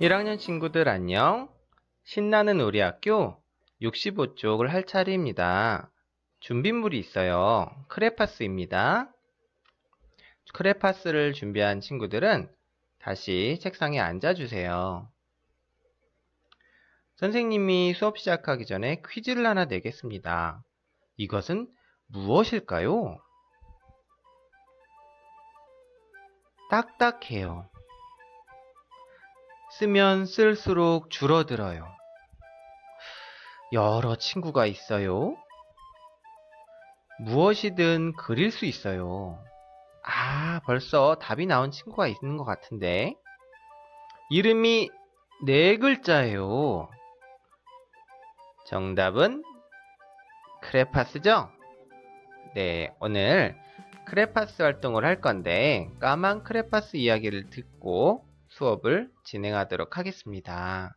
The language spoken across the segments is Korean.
1학년 친구들 안녕. 신나는 우리 학교 65쪽을 할 차례입니다. 준비물이 있어요. 크레파스입니다. 크레파스를 준비한 친구들은 다시 책상에 앉아주세요. 선생님이 수업 시작하기 전에 퀴즈를 하나 내겠습니다. 이것은 무엇일까요? 딱딱해요. 쓰면 쓸수록 줄어들어요. 여러 친구가 있어요. 무엇이든 그릴 수 있어요. 아, 벌써 답이 나온 친구가 있는 것 같은데. 이름이 네 글자예요. 정답은 크레파스죠? 네, 오늘 크레파스 활동을 할 건데 까만 크레파스 이야기를 듣고 수업을 진행하도록 하겠습니다.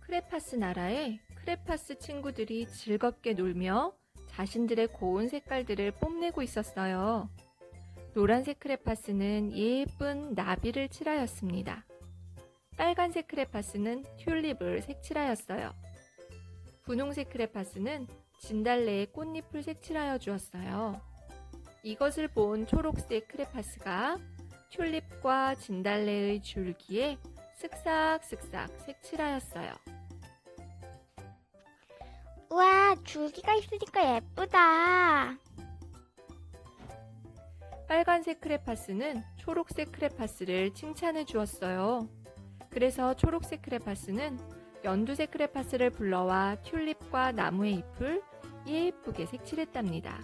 크레파스 나라에 크레파스 친구들이 즐겁게 놀며 자신들의 고운 색깔들을 뽐내고 있었어요. 노란색 크레파스는 예쁜 나비를 칠하였습니다. 빨간색 크레파스는 튤립을 색칠하였어요. 분홍색 크레파스는 진달래의 꽃잎을 색칠하여 주었어요. 이것을 본 초록색 크레파스가 튤립과 진달래의 줄기에 쓱싹쓱싹 색칠하였어요. 우와, 줄기가 있으니까 예쁘다. 빨간색 크레파스는 초록색 크레파스를 칭찬해 주었어요. 그래서 초록색 크레파스는 연두색 크레파스를 불러와 튤립과 나무의 잎을 예쁘게 색칠했답니다.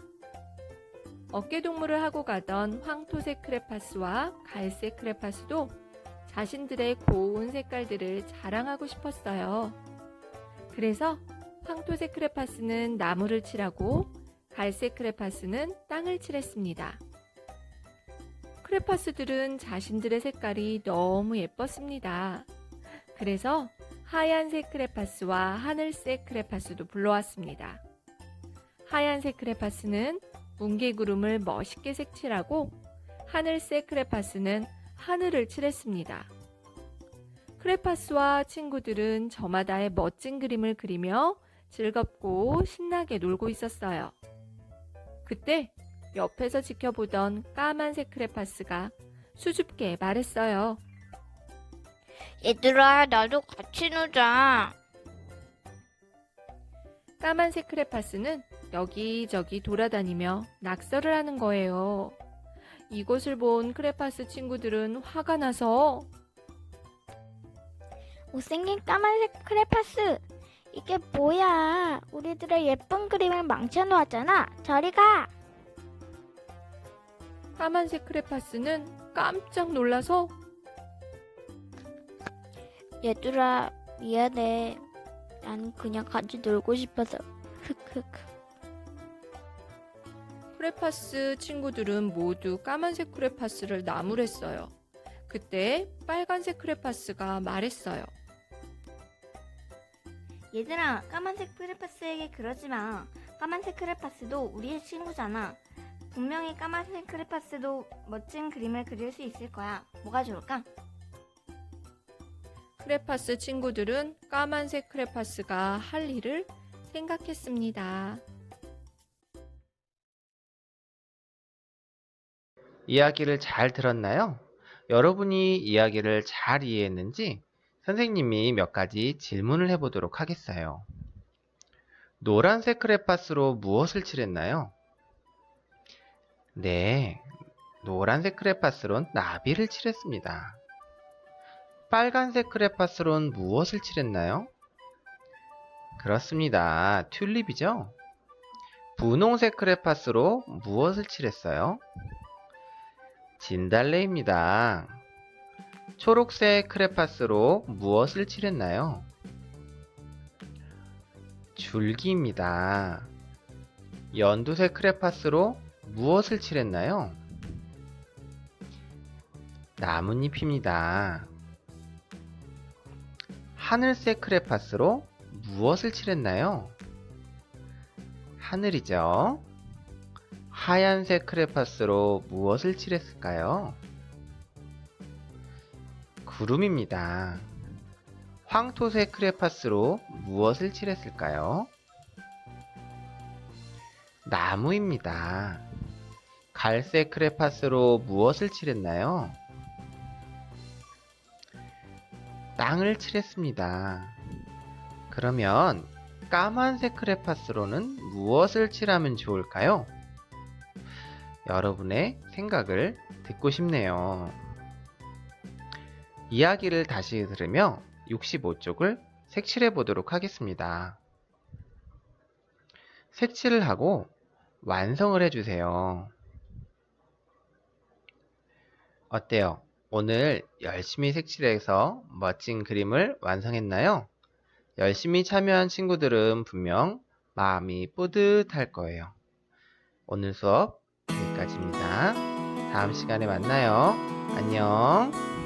어깨동무를 하고 가던 황토색 크레파스와 갈색 크레파스도 자신들의 고운 색깔들을 자랑하고 싶었어요. 그래서 황토색 크레파스는 나무를 칠하고 갈색 크레파스는 땅을 칠했습니다. 크레파스들은 자신들의 색깔이 너무 예뻤습니다. 그래서 하얀색 크레파스와 하늘색 크레파스도 불러왔습니다. 하얀색 크레파스는 뭉게구름을 멋있게 색칠하고 하늘색 크레파스는 하늘을 칠했습니다. 크레파스와 친구들은 저마다의 멋진 그림을 그리며 즐겁고 신나게 놀고 있었어요. 그때 옆에서 지켜보던 까만색 크레파스가 수줍게 말했어요. 얘들아, 나도 같이 놀자. 까만색 크레파스는 여기저기 돌아다니며 낙서를 하는 거예요. 이것을 본 크레파스 친구들은 화가 나서 못생긴 까만색 크레파스. 이게 뭐야? 우리들의 예쁜 그림을 망쳐놓았잖아. 저리 가. 까만색 크레파스는 깜짝 놀라서 얘들아, 미안해. 난 그냥 같이 놀고 싶어서. 흑흑. 크레파스 친구들은 모두 까만색 크레파스를 나무랬어요. 그때 빨간색 크레파스가 말했어요. 얘들아, 까만색 크레파스에게 그러지 마. 까만색 크레파스도 우리의 친구잖아. 분명히 까만색 크레파스도 멋진 그림을 그릴 수 있을 거야. 뭐가 좋을까? 크레파스 친구들은 까만색 크레파스가 할 일을 생각했습니다. 이야기를 잘 들었나요? 여러분이 이야기를 잘 이해했는지 선생님이 몇 가지 질문을 해보도록 하겠어요. 노란색 크레파스로 무엇을 칠했나요? 네, 노란색 크레파스론 나비를 칠했습니다. 빨간색 크레파스론 무엇을 칠했나요? 그렇습니다. 튤립이죠? 분홍색 크레파스로 무엇을 칠했어요? 진달래입니다. 초록색 크레파스로 무엇을 칠했나요? 줄기입니다. 연두색 크레파스로 무엇을 칠했나요? 나뭇잎입니다. 하늘색 크레파스로 무엇을 칠했나요? 하늘이죠. 하얀색 크레파스로 무엇을 칠했을까요? 구름입니다. 황토색 크레파스로 무엇을 칠했을까요? 나무입니다. 갈색 크레파스로 무엇을 칠했나요? 땅을 칠했습니다. 그러면 까만색 크레파스로는 무엇을 칠하면 좋을까요? 여러분의 생각을 듣고 싶네요. 이야기를 다시 들으며 65쪽을 색칠해 보도록 하겠습니다. 색칠을 하고 완성을 해주세요. 어때요? 오늘 열심히 색칠해서 멋진 그림을 완성했나요? 열심히 참여한 친구들은 분명 마음이 뿌듯할 거예요. 오늘 수업 여기까지입니다. 다음 시간에 만나요. 안녕.